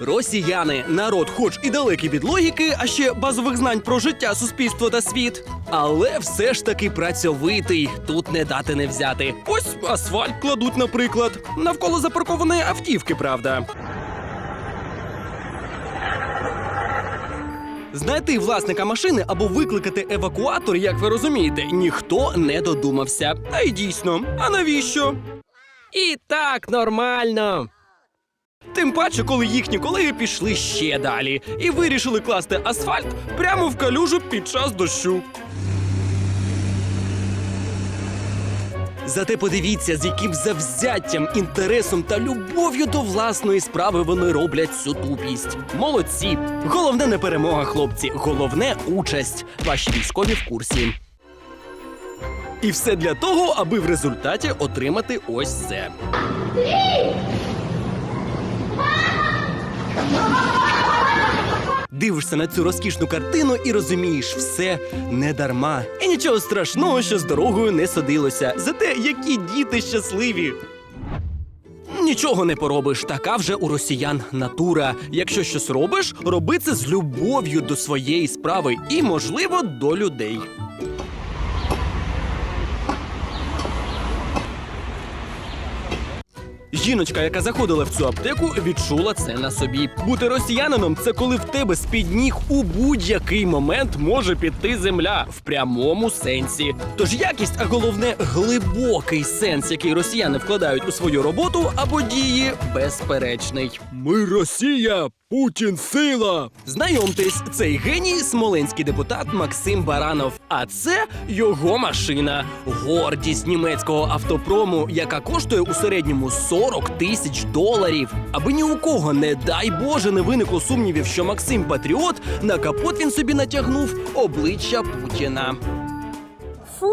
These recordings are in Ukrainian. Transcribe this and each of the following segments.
Росіяни народ, хоч і далекий від логіки, а ще базових знань про життя, суспільство та світ. Але все ж таки працьовитий. Тут не дати не взяти. Ось асфальт кладуть, наприклад, навколо запаркованої автівки, правда. Знайти власника машини або викликати евакуатор, як ви розумієте, ніхто не додумався. Та й дійсно, а навіщо? І так нормально. Тим паче, коли їхні колеги пішли ще далі і вирішили класти асфальт прямо в калюжу під час дощу. Зате подивіться, з яким завзяттям, інтересом та любов'ю до власної справи вони роблять цю тупість. Молодці! Головне не перемога, хлопці, головне участь. Ваші військові в курсі. І все для того, аби в результаті отримати ось це. Дивишся на цю розкішну картину і розумієш, все не дарма. І нічого страшного, що з дорогою не садилося. Зате які діти щасливі. Нічого не поробиш, така вже у росіян натура. Якщо щось робиш, роби це з любов'ю до своєї справи і, можливо, до людей. Жіночка, яка заходила в цю аптеку, відчула це на собі. Бути росіянином це коли в тебе з-під ніг у будь-який момент може піти земля в прямому сенсі. Тож якість, а головне глибокий сенс, який росіяни вкладають у свою роботу або дії, безперечний. Ми Росія, Путін сила. Знайомтесь, цей геній смоленський депутат Максим Баранов. А це його машина. Гордість німецького автопрому, яка коштує у середньому 40 тисяч доларів. Аби ні у кого, не дай Боже, не виникло сумнівів, що Максим Патріот на капот він собі натягнув обличчя Путіна. Фу,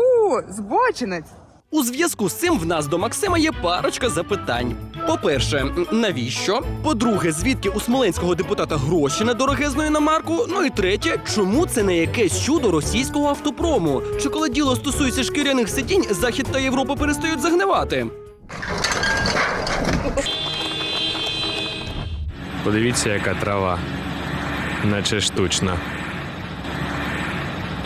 збочинець. У зв'язку з цим в нас до Максима є парочка запитань. По-перше, навіщо? По-друге, звідки у смоленського депутата гроші на дорогезну іномарку? Ну і третє, чому це не якесь чудо російського автопрому? Чи коли діло стосується шкіряних сидінь, Захід та Європа перестають загнивати? Подивіться, яка трава, наче штучна.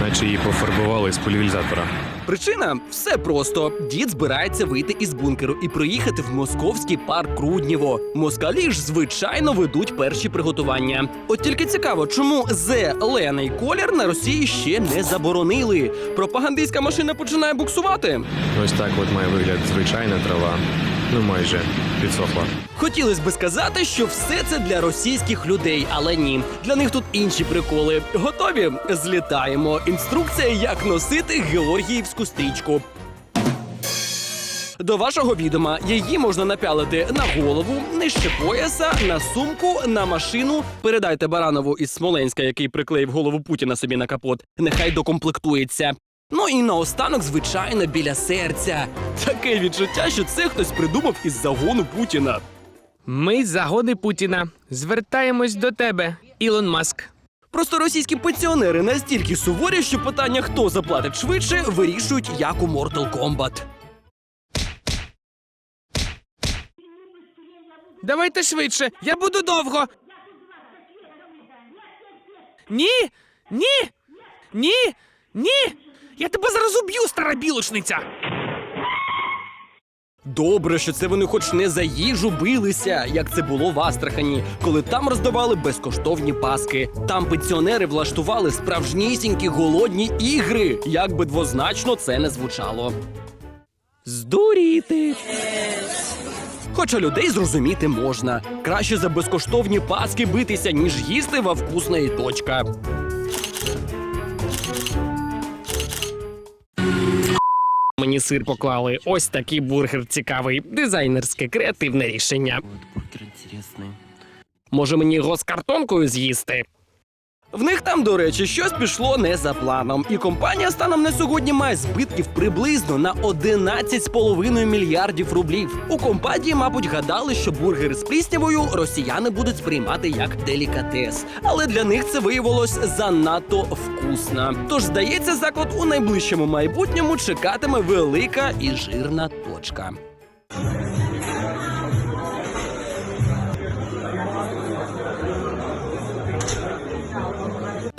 Наче її пофарбували з пульверизатора. Причина все просто. Дід збирається вийти із бункеру і проїхати в московський парк Руднєво. Москалі ж звичайно ведуть перші приготування. От тільки цікаво, чому зелений колір на Росії ще не заборонили. Пропагандистська машина починає буксувати. Ось так от має вигляд звичайна трава. Ну майже підсохла. Хотілося би сказати, що все це для російських людей, але ні. Для них тут інші приколи. Готові? Злітаємо. Інструкція, як носити георгіївську стрічку. До вашого відома її можна напялити на голову, нижче пояса, на сумку, на машину. Передайте Баранову із Смоленська, який приклеїв голову Путіна собі на капот. Нехай докомплектується. Ну і наостанок, звичайно, біля серця. Таке відчуття, що це хтось придумав із загону Путіна. Ми з загони Путіна. Звертаємось до тебе, Ілон Маск. Просто російські пенсіонери настільки суворі, що питання, хто заплатить швидше, вирішують як у Mortal Kombat. Давайте швидше, я буду довго. Ні, ні, ні, ні. Я тебе зараз уб'ю, стара білочниця. Добре, що це вони хоч не за їжу билися, як це було в Астрахані, коли там роздавали безкоштовні паски. Там пенсіонери влаштували справжнісінькі голодні ігри, як би двозначно це не звучало. Здуріти. Хоча людей зрозуміти можна. Краще за безкоштовні паски битися, ніж їсти во вкусної точка. Мені сир поклали. Ось такий бургер цікавий. Дизайнерське креативне рішення. Бургер інтересний. Може мені його з картонкою з'їсти? В них там, до речі, щось пішло не за планом, і компанія станом на сьогодні має збитків приблизно на 11,5 мільярдів рублів. У компанії, мабуть, гадали, що бургери з пліснявою росіяни будуть сприймати як делікатес, але для них це виявилось занадто вкусно. Тож, здається, заклад у найближчому майбутньому чекатиме велика і жирна точка.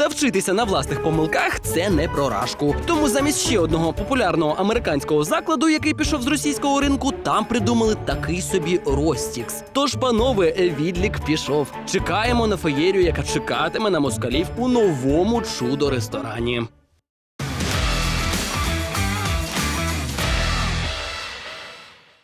Навчитися на власних помилках це не про рашку. Тому замість ще одного популярного американського закладу, який пішов з російського ринку, там придумали такий собі розтікс. Тож, панове, відлік пішов. Чекаємо на феєрію, яка чекатиме на москалів у новому чудо ресторані.